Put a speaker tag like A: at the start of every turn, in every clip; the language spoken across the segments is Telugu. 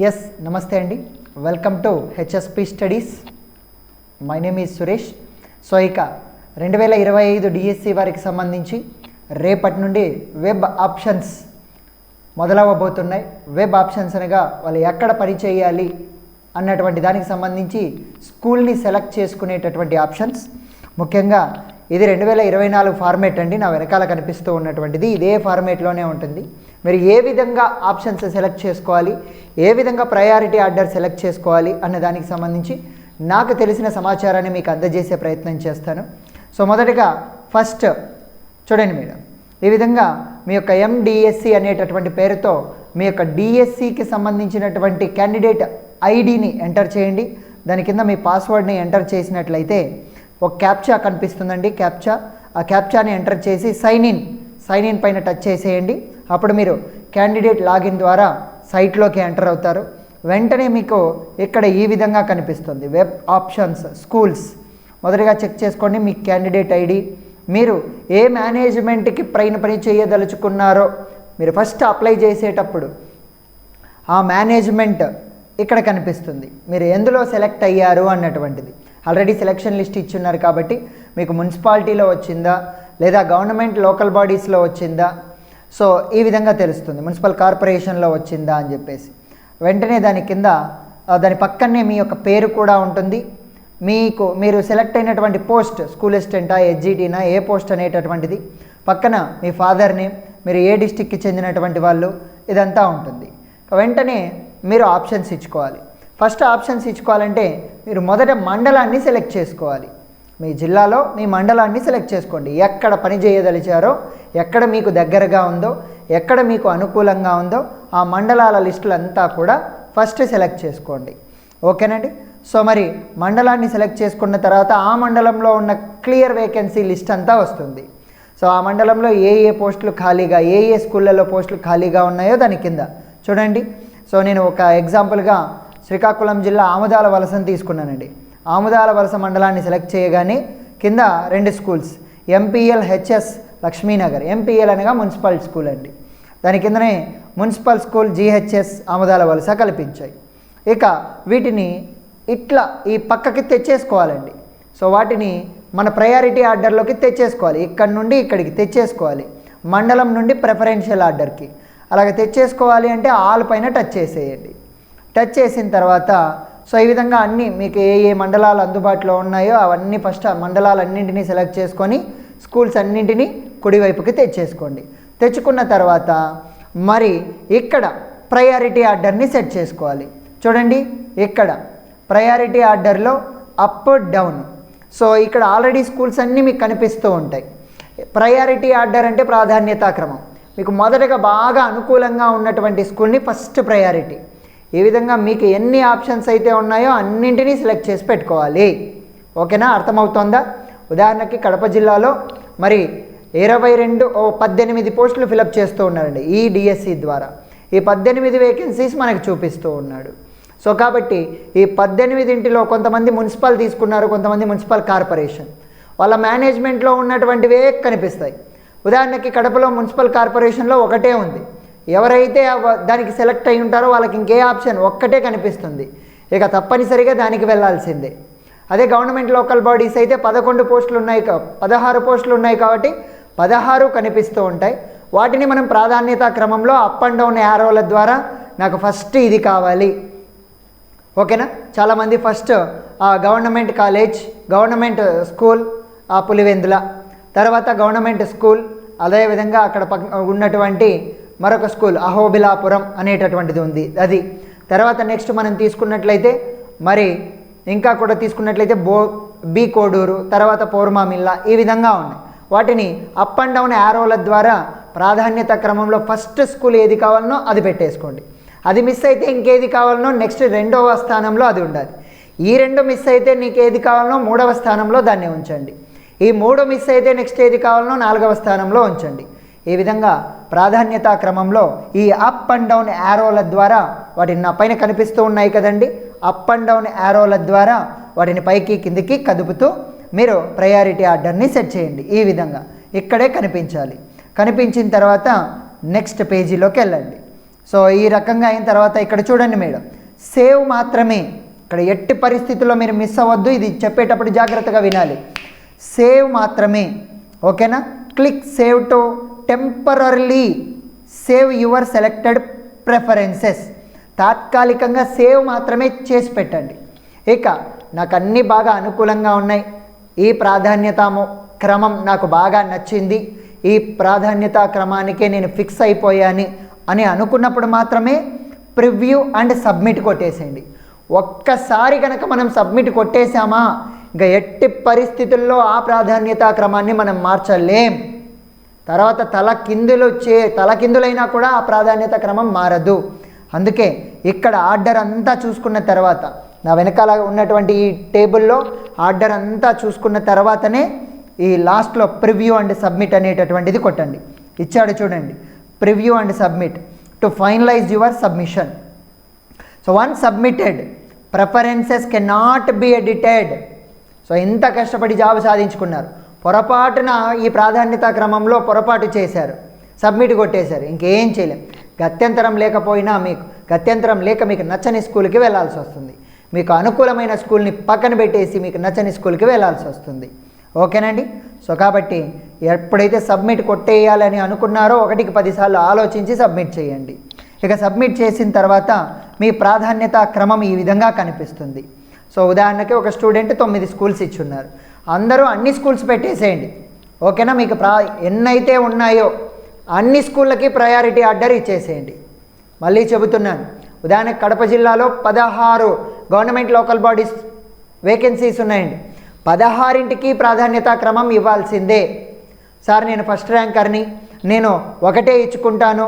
A: ఎస్ నమస్తే అండి. Welcome to HSP studies my name is Suresh so ఇక రెండు వేల ఇరవై ఐదు డిఎస్సి వారికి సంబంధించి రేపటి నుండి వెబ్ ఆప్షన్స్ మొదలవ్వబోతున్నాయి. వెబ్ ఆప్షన్స్ అనగా వాళ్ళు ఎక్కడ పని చేయాలి అన్నటువంటి దానికి సంబంధించి స్కూల్ని సెలెక్ట్ చేసుకునేటటువంటి ఆప్షన్స్ ముఖ్యంగా ఇది రెండు వేల ఇరవై నాలుగు ఫార్మేట్ అండి. నా వెనకాల కనిపిస్తూ ఉన్నటువంటిది. ఇదే ఫార్మేట్లోనే ఉంటుంది. మీరు ఏ విధంగా ఆప్షన్స్ సెలెక్ట్ చేసుకోవాలి ఏ విధంగా ప్రయారిటీ ఆర్డర్ సెలెక్ట్ చేసుకోవాలి అన్న దానికి సంబంధించి నాకు తెలిసిన సమాచారాన్ని మీకు అందజేసే ప్రయత్నం చేస్తాను. సో మొదటగా ఫస్ట్ చూడండి మేడం ఈ విధంగా మీ యొక్క ఎండిఎస్సి అనేటటువంటి పేరుతో మీ యొక్క డిఎస్సికి సంబంధించినటువంటి క్యాండిడేట్ ఐడిని ఎంటర్ చేయండి. దాని కింద మీ పాస్వర్డ్ని ఎంటర్ చేసినట్లయితే ఒక క్యాప్చా కనిపిస్తుందండి క్యాప్చా ఆ క్యాప్చాని ఎంటర్ చేసి సైన్ ఇన్ సైన్ ఇన్ పైన టచ్ చేసేయండి. అప్పుడు మీరు క్యాండిడేట్ లాగిన్ ద్వారా సైట్లోకి ఎంటర్ అవుతారు. వెంటనే మీకు ఇక్కడ ఈ విధంగా కనిపిస్తుంది. వెబ్ ఆప్షన్స్ స్కూల్స్ మొదటిగా చెక్ చేసుకోండి మీ క్యాండిడేట్ ఐడి మీరు ఏ మేనేజ్మెంట్కి పైన పని చేయదలుచుకున్నారో మీరు ఫస్ట్ అప్లై చేసేటప్పుడు ఆ మేనేజ్మెంట్ ఇక్కడ కనిపిస్తుంది. మీరు ఎందులో సెలెక్ట్ అయ్యారు అన్నటువంటిది. ఆల్రెడీ సెలెక్షన్ లిస్ట్ ఇచ్చున్నారు కాబట్టి మీకు మున్సిపాలిటీలో వచ్చిందా? లేదా గవర్నమెంట్ లోకల్ బాడీస్లో వచ్చిందా? సో ఈ విధంగా తెలుస్తుంది. మున్సిపల్ కార్పొరేషన్లో వచ్చిందా అని చెప్పేసి. వెంటనే దాని కింద దాని పక్కనే మీ యొక్క పేరు కూడా ఉంటుంది. మీకు మీరు సెలెక్ట్ అయినటువంటి పోస్ట్ స్కూల్ అసిస్టెంటా హెచ్జిటీనా ఏ పోస్ట్ అనేటటువంటిది. పక్కన మీ ఫాదర్ నేమ్ మీరు ఏ డిస్టిక్కి చెందినటువంటి వాళ్ళు ఇదంతా ఉంటుంది. వెంటనే మీరు ఆప్షన్స్ ఇచ్చుకోవాలి. ఫస్ట్ ఆప్షన్స్ ఇచ్చుకోవాలంటే మీరు మొదట మండలాన్ని సెలెక్ట్ చేసుకోవాలి. మీ జిల్లాలో మీ మండలాన్ని సెలెక్ట్ చేసుకోండి. ఎక్కడ పని చేయదలిచారో ఎక్కడ మీకు దగ్గరగా ఉందో ఎక్కడ మీకు అనుకూలంగా ఉందో ఆ మండలాల లిస్టులు అంతా కూడా ఫస్ట్ సెలెక్ట్ చేసుకోండి. ఓకేనండి? సో మరి మండలాన్ని సెలెక్ట్ చేసుకున్న తర్వాత ఆ మండలంలో ఉన్న క్లియర్ వేకెన్సీ లిస్ట్ అంతా వస్తుంది. సో ఆ మండలంలో ఏ ఏ పోస్టులు ఖాళీగా ఏ ఏ స్కూళ్ళలో పోస్టులు ఖాళీగా ఉన్నాయో దాని కింద చూడండి. సో నేను ఒక ఎగ్జాంపుల్గా శ్రీకాకుళం జిల్లా ఆముదాల వలసను తీసుకున్నానండి. ఆముదాల వలస మండలాన్ని సెలెక్ట్ చేయగానే కింద రెండు schools MPL HS Lakshminagar MPL అనగా మున్సిపల్ స్కూల్ అండి. దాని కిందనే మున్సిపల్ స్కూల్ జీహెచ్ఎస్ ఆముదాల వలస కల్పించాయి. ఇక వీటిని ఇట్లా ఈ పక్కకి తెచ్చేసుకోవాలండి. సో వాటిని మన ప్రయారిటీ ఆర్డర్లోకి తెచ్చేసుకోవాలి. ఇక్కడ నుండి ఇక్కడికి తెచ్చేసుకోవాలి. మండలం నుండి ప్రిఫరెన్షియల్ ఆర్డర్కి. అలాగే తెచ్చేసుకోవాలి అంటే ఆల్ పైన టచ్ చేసేయండి. టచ్ చేసిన తర్వాత సో ఈ విధంగా అన్నీ మీకు ఏ ఏ మండలాలు అందుబాటులో ఉన్నాయో అవన్నీ ఫస్ట్ ఆ మండలాలన్నింటినీ సెలెక్ట్ చేసుకొని స్కూల్స్ అన్నింటినీ కుడివైపుకి తెచ్చేసుకోండి. తెచ్చుకున్న తర్వాత మరి ఇక్కడ ప్రయారిటీ ఆర్డర్ని సెట్ చేసుకోవాలి. చూడండి ఇక్కడ ప్రయారిటీ ఆర్డర్లో అప్ డౌన్ సో ఇక్కడ ఆల్రెడీ స్కూల్స్ అన్నీ మీకు కనిపిస్తూ ఉంటాయి. ప్రయారిటీ ఆర్డర్ అంటే ప్రాధాన్యతా క్రమం. మీకు మొదటగా బాగా అనుకూలంగా ఉన్నటువంటి స్కూల్ని ఫస్ట్ ప్రయారిటీ ఈ విధంగా మీకు ఎన్ని ఆప్షన్స్ అయితే ఉన్నాయో అన్నింటినీ సెలెక్ట్ చేసి పెట్టుకోవాలి. ఓకేనా? అర్థమవుతోందా? ఉదాహరణకి కడప జిల్లాలో మరి ఇరవై రెండు ఓ పద్దెనిమిది పోస్టులు ఫిలప్ చేస్తూ ఉన్నారండి ఈ డిఎస్సి ద్వారా. ఈ పద్దెనిమిది వేకెన్సీస్ మనకు చూపిస్తూ ఉన్నాడు. సో కాబట్టి ఈ పద్దెనిమిదింటిలో కొంతమంది మున్సిపల్ తీసుకున్నారు కొంతమంది మున్సిపల్ కార్పొరేషన్. వాళ్ళ మేనేజ్మెంట్లో ఉన్నటువంటివే కనిపిస్తాయి. ఉదాహరణకి కడపలో మున్సిపల్ కార్పొరేషన్లో ఒకటే ఉంది. ఎవరైతే దానికి సెలెక్ట్ అయి ఉంటారో వాళ్ళకి ఇంకే ఆప్షన్ ఒక్కటే కనిపిస్తుంది. ఇక తప్పనిసరిగా దానికి వెళ్ళాల్సిందే. అదే గవర్నమెంట్ లోకల్ బాడీస్ అయితే పదకొండు పోస్టులు ఉన్నాయి పదహారు పోస్టులు ఉన్నాయి కాబట్టి పదహారు కనిపిస్తూ ఉంటాయి. వాటిని మనం ప్రాధాన్యత క్రమంలో అప్ అండ్ డౌన్ యారోల ద్వారా నాకు ఫస్ట్ ఇది కావాలి. ఓకేనా? చాలామంది ఫస్ట్ ఆ, గవర్నమెంట్ కాలేజ్ గవర్నమెంట్ స్కూల్ ఆ, పులివెందుల. తర్వాత గవర్నమెంట్ స్కూల్ అదేవిధంగా అక్కడ పక్క ఉన్నటువంటి మరొక స్కూల్ అహోబిలాపురం అనేటటువంటిది ఉంది. అది. తర్వాత నెక్స్ట్ మనం తీసుకున్నట్లయితే మరి ఇంకా కూడా తీసుకున్నట్లయితే బో బీ కోడూరు తర్వాత పౌర్మామిల్లా ఈ విధంగా ఉన్నాయి. వాటిని అప్ అండ్ డౌన్ యారోల ద్వారా ప్రాధాన్యత క్రమంలో ఫస్ట్ స్కూల్ ఏది కావాలనో అది పెట్టేసుకోండి. అది మిస్ అయితే ఇంకేది కావాలనో నెక్స్ట్ రెండవ స్థానంలో అది ఉండాలి. ఈ రెండు మిస్ అయితే నీకు ఏది కావాలనో మూడవ స్థానంలో దాన్ని ఉంచండి. ఈ మూడు మిస్ అయితే నెక్స్ట్ ఏది కావాలనో నాలుగవ స్థానంలో ఉంచండి. ఈ విధంగా ప్రాధాన్యతా క్రమంలో ఈ అప్ అండ్ డౌన్ యారోల ద్వారా వాటిని నా పైన కనిపిస్తూ ఉన్నాయి కదండి. అప్ అండ్ డౌన్ యారోల ద్వారా వాటిని పైకి కిందికి కదుపుతూ మీరు ప్రయారిటీ ఆర్డర్ని సెట్ చేయండి. ఈ విధంగా ఇక్కడే కనిపించాలి. కనిపించిన తర్వాత నెక్స్ట్ పేజీలోకి వెళ్ళండి. సో ఈ రకంగా అయిన తర్వాత ఇక్కడ చూడండి మేడం. సేవ్ మాత్రమే. ఇక్కడ ఎట్టి పరిస్థితుల్లో మీరు మిస్ అవ్వద్దు. ఇది చెప్పేటప్పుడు జాగ్రత్తగా వినాలి. సేవ్ మాత్రమే. ఓకేనా click save to temporarily save your selected preferences తాత్కాలికంగా సేవ్ మాత్రమే చేసి పెట్టండి. ఇక నాకు అన్నీ బాగా అనుకూలంగా ఉన్నాయి. ఈ ప్రాధాన్యత క్రమం నాకు బాగా నచ్చింది. ఈ ప్రాధాన్యత క్రమానికే నేను ఫిక్స్ అయిపోయాను అని అనుకున్నప్పుడు మాత్రమే ప్రివ్యూ అండ్ సబ్మిట్ కొట్టేసేయండి. ఒక్కసారి కనుక మనం సబ్మిట్ కొట్టేశామా ఇంకా ఎట్టి పరిస్థితుల్లో ఆ ప్రాధాన్యత క్రమాన్ని మనం మార్చలేం. తర్వాత తల కిందులు చే తల కిందులైనా కూడా ఆ ప్రాధాన్యత క్రమం మారదు. అందుకే ఇక్కడ ఆర్డర్ అంతా చూసుకున్న తర్వాత నా వెనకాల ఉన్నటువంటి ఈ టేబుల్లో ఆర్డర్ అంతా చూసుకున్న తర్వాతనే ఈ లాస్ట్లో ప్రివ్యూ అండ్ సబ్మిట్ అనేటటువంటిది కొట్టండి. ఇచ్చాడు చూడండి. Preview and submit. To finalise your submission. So one submitted preferences can not be edited so ఇంత కష్టపడి జాబ్ సాధించుకున్నారు. పొరపాటున ఈ ప్రాధాన్యత క్రమంలో పొరపాటు చేశారు. సబ్మిట్ కొట్టేశారు. ఇంకేం చేయలేం. గత్యంతరం లేకపోయినా మీకు గత్యంతరం లేక మీకు నచ్చని స్కూల్కి వెళ్ళాల్సి వస్తుంది. మీకు అనుకూలమైన స్కూల్ని పక్కన పెట్టేసి మీకు నచ్చని స్కూల్కి వెళ్ళాల్సి వస్తుంది. ఓకేనండి? సో కాబట్టి ఎప్పుడైతే సబ్మిట్ కొట్టేయాలని అనుకున్నారో ఒకటికి పదిసార్లు ఆలోచించి సబ్మిట్ చేయండి. ఇక సబ్మిట్ చేసిన తర్వాత మీ ప్రాధాన్యత క్రమం ఈ విధంగా కనిపిస్తుంది. సో ఉదాహరణకి ఒక స్టూడెంట్ తొమ్మిది స్కూల్స్ ఇచ్చున్నారు. అందరూ అన్ని స్కూల్స్ పెట్టేసేయండి. ఓకేనా? మీకు ప్రా ఎన్నైతే ఉన్నాయో అన్ని స్కూళ్ళకి ప్రయారిటీ ఆర్డర్ ఇచ్చేసేయండి. మళ్ళీ చెబుతున్నాను. ఉదాహరణకు కడప జిల్లాలో పదహారు గవర్నమెంట్ లోకల్ బాడీస్ వేకెన్సీస్ ఉన్నాయండి. పదహారింటికి ప్రాధాన్యత క్రమం ఇవ్వాల్సిందే. సార్ నేను ఫస్ట్ ర్యాంకర్ని నేను ఒకటే ఇచ్చుకుంటాను.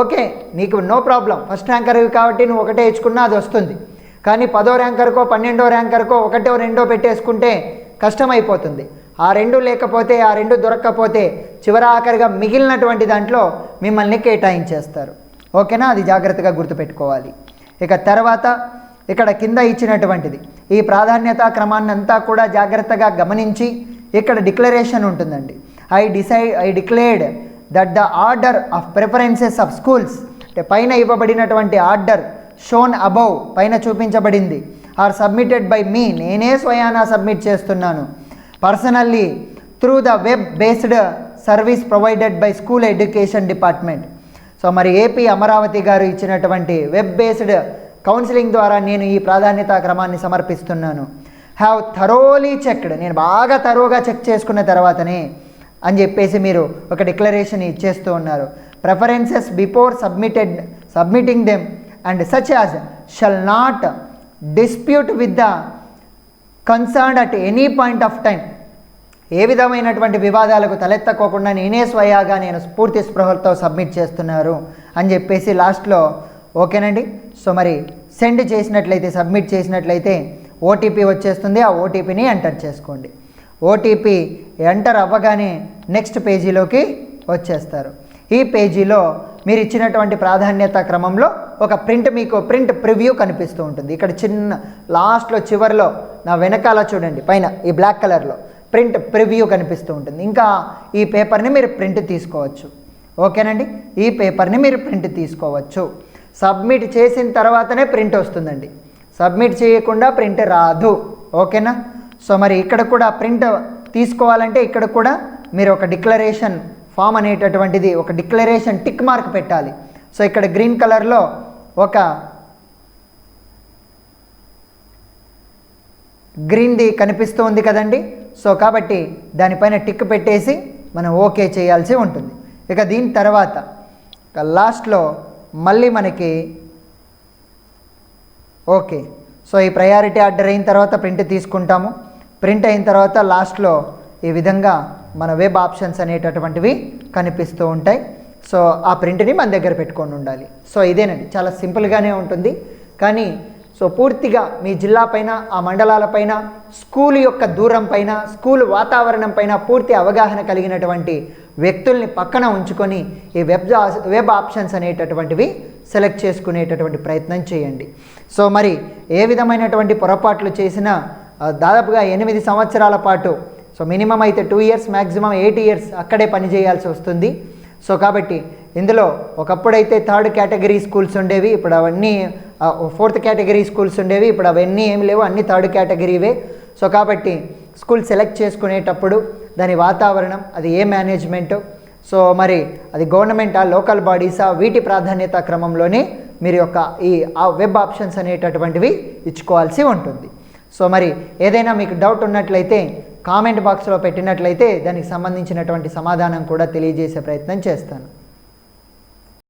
A: ఓకే నీకు నో ప్రాబ్లం ఫస్ట్ ర్యాంకర్ కాబట్టి నువ్వు ఒకటే ఇచ్చుకున్నా అది వస్తుంది. కానీ పదో ర్యాంకర్కో పన్నెండో ర్యాంకర్కో ఒకటో రెండో పెట్టేసుకుంటే కష్టమైపోతుంది. ఆ రెండు లేకపోతే ఆ రెండు దొరక్కపోతే చివరి ఆఖరిగా మిగిలినటువంటి దాంట్లో మిమ్మల్ని కేటాయించేస్తారు. ఓకేనా? అది జాగ్రత్తగా గుర్తుపెట్టుకోవాలి. ఇక తర్వాత ఇక్కడ కింద ఇచ్చినటువంటిది. ఈ ప్రాధాన్యత క్రమాన్ని అంతా కూడా జాగ్రత్తగా గమనించి ఇక్కడ డిక్లరేషన్ ఉంటుందండి. I decide I declared that the order of preferences of schools అంటే పైన ఇవ్వబడినటువంటి ఆర్డర్ షోన్ అబౌవ్ పైన చూపించబడింది ఆర్ సబ్మిటెడ్ బై మీ. నేనే స్వయానా సబ్మిట్ చేస్తున్నాను. Personally through the web based service provided by school education department. So మరి ఏపీ అమరావతి గారు ఇచ్చినటువంటి వెబ్ బేస్డ్ కౌన్సిలింగ్ ద్వారా నేను ఈ ప్రాధాన్యత క్రమాన్ని సమర్పిస్తున్నాను. హ్యావ్ థరోలీ చెక్డ్ నేను బాగా తరోగా చెక్ చేసుకున్న తర్వాతనే అని చెప్పేసి మీరు ఒక డిక్లరేషన్ ఇచ్చేస్తూ ఉన్నారు. Preferences before submitted submitting them and such as shall not dispute with the concern at any point of time ఏ విధమైనటువంటి వివాదాలకు తలెత్తకోకుండా నేనే స్వయాగా నేను స్ఫూర్తి స్పృహలతో సబ్మిట్ చేస్తున్నారు అని చెప్పేసి లాస్ట్లో ఓకేనండి? సో మరి సెండ్ చేసినట్లయితే సబ్మిట్ చేసినట్లయితే ఓటీపీ వచ్చేస్తుంది. ఆ ఓటీపీని ఎంటర్ చేసుకోండి. ఓటీపీ ఎంటర్ అవ్వగానే నెక్స్ట్ పేజీలోకి వచ్చేస్తారు. ఈ పేజీలో మీరు ఇచ్చినటువంటి ప్రాధాన్యత క్రమంలో ఒక ప్రింట్ మీకు ప్రింట్ ప్రివ్యూ కనిపిస్తూ ఉంటుంది. ఇక్కడ చిన్న లాస్ట్లో చివరిలో నా వెనకాల చూడండి పైన ఈ బ్లాక్ కలర్లో. ప్రింట్ ప్రివ్యూ కనిపిస్తూ ఉంటుంది. ఇంకా ఈ పేపర్ని మీరు ప్రింట్ తీసుకోవచ్చు. ఓకేనండి? ఈ పేపర్ని మీరు ప్రింట్ తీసుకోవచ్చు. సబ్మిట్ చేసిన తర్వాతనే ప్రింట్ వస్తుందండి. సబ్మిట్ చేయకుండా ప్రింట్ రాదు. ఓకేనా? సో మరి ఇక్కడ కూడా ప్రింట్ తీసుకోవాలంటే ఇక్కడ కూడా మీరు ఒక డిక్లరేషన్ ఫామ్ అనేటటువంటిది ఒక డిక్లరేషన్ టిక్ మార్క్ పెట్టాలి. సో ఇక్కడ గ్రీన్ కలర్లో ఒక గ్రీన్ది కనిపిస్తూ ఉంది కదండి? సో కాబట్టి దానిపైన టిక్ పెట్టేసి మనం ఓకే చేయాల్సి ఉంటుంది. ఇక దీని తర్వాత ఇక లాస్ట్లో మళ్ళీ మనకి ఓకే. సో ఈ ప్రయారిటీ ఆర్డర్ అయిన తర్వాత ప్రింట్ తీసుకుంటాము. ప్రింట్ అయిన తర్వాత లాస్ట్లో ఈ విధంగా మన వెబ్ ఆప్షన్స్ అనేటటువంటివి కనిపిస్తూ ఉంటాయి. సో ఆ ప్రింట్ని మన దగ్గర పెట్టుకొని ఉండాలి. సో ఇదేనండి. చాలా సింపుల్గానే ఉంటుంది. కానీ సో పూర్తిగా మీ జిల్లా పైన ఆ మండలాలపైన స్కూల్ యొక్క దూరం పైన స్కూల్ వాతావరణం పైన పూర్తి అవగాహన కలిగినటువంటి వ్యక్తుల్ని పక్కన ఉంచుకొని ఈ వెబ్ వెబ్ ఆప్షన్స్ అనేటటువంటివి సెలెక్ట్ చేసుకునేటటువంటి ప్రయత్నం చేయండి. సో మరి ఏ విధమైనటువంటి పొరపాట్లు చేసినా దాదాపుగా ఎనిమిది సంవత్సరాల పాటు సో మినిమం అయితే two years maximum eight years అక్కడే పనిచేయాల్సి వస్తుంది. సో కాబట్టి ఇందులో ఒకప్పుడైతే థర్డ్ కేటగిరీ స్కూల్స్ ఉండేవి ఇప్పుడు అవన్నీ ఫోర్త్ కేటగిరీ స్కూల్స్ ఉండేవి. ఇప్పుడు అవన్నీ ఏమి లేవు. అన్ని థర్డ్ కేటగిరీవే. సో కాబట్టి స్కూల్ సెలెక్ట్ చేసుకునేటప్పుడు దాని వాతావరణం అది ఏ మేనేజ్మెంట్? సో మరి అది గవర్నమెంటా లోకల్ బాడీసా? వీటి ప్రాధాన్యత క్రమంలోనే మీరు యొక్క ఈ వెబ్ ఆప్షన్స్ అనేటటువంటివి ఇచ్చుకోవాల్సి ఉంటుంది. సో మరి ఏదైనా మీకు డౌట్ ఉన్నట్లయితే కామెంట్ బాక్స్లో పెట్టినట్లయితే దానికి సంబంధించినటువంటి సమాధానం కూడా తెలియజేసే ప్రయత్నం చేస్తాను.